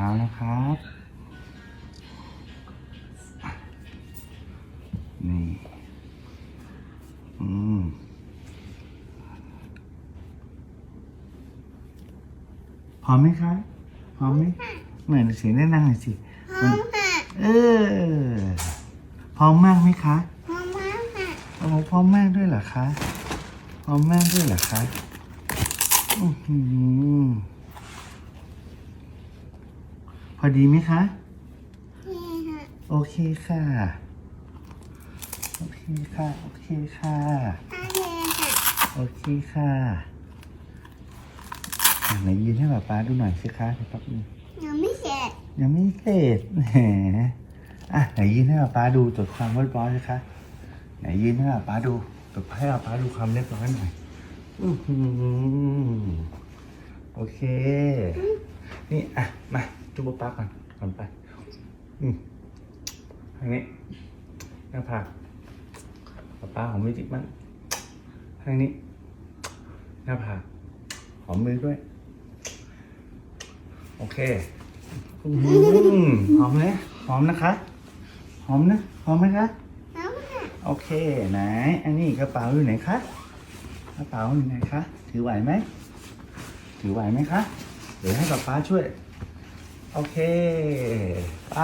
ท้นะครับ นี่ อืมพร้อมไหมคะพร้อมไหมไหนดูสิได้นั่งนสิพร้อมค่ะเออพร้อมมากไหมคะพร้อมมากค่ะโอ้พร้อมมากด้วยเหรอคะพร้อมมากด้วยเหรอคะอือหือ พอดีไหมคะ นี่ค่ะโอเคค่ะ โอเคค่ะ โอเคค่ะ โอเคค่ะโอเคค่ะอะไหนยืนให้ป๊าป๊าดูหน่อยสิคะเดี๋ยวแป๊บนึงยังไม่เสร็จยังไม่เสร็จแหมอะไหนยืนให้ป๊าป๊าดูตรวจความเรียบร้อยสิคะไหนยืนให้ป๊าป๊าดูตรวจให้ป๊าป๊าดูความเรียบร้อยหน่อยอื้อหือโอเค นี่อะมา จุ๊บป๊าป๊าก่อนก่อนไป อืมทางนี้หน้าผากป๊าป๊าหอมมือจิกมั้งทางนี้หน้าผากหอมมือด้วย โอเคอืมหอมไหมหอมนะคะ หอมนะ หอมไหมคะแล้วค่ะโอเค ไหน อันนี้กระเป๋าอยู่ไหนคะ กระเป๋าอยู่ไหนคะ ถือไหวไหม ถือไหวไหมคะ เดี๋ยวให้ป๊าป๊าช่วย โอเค ไป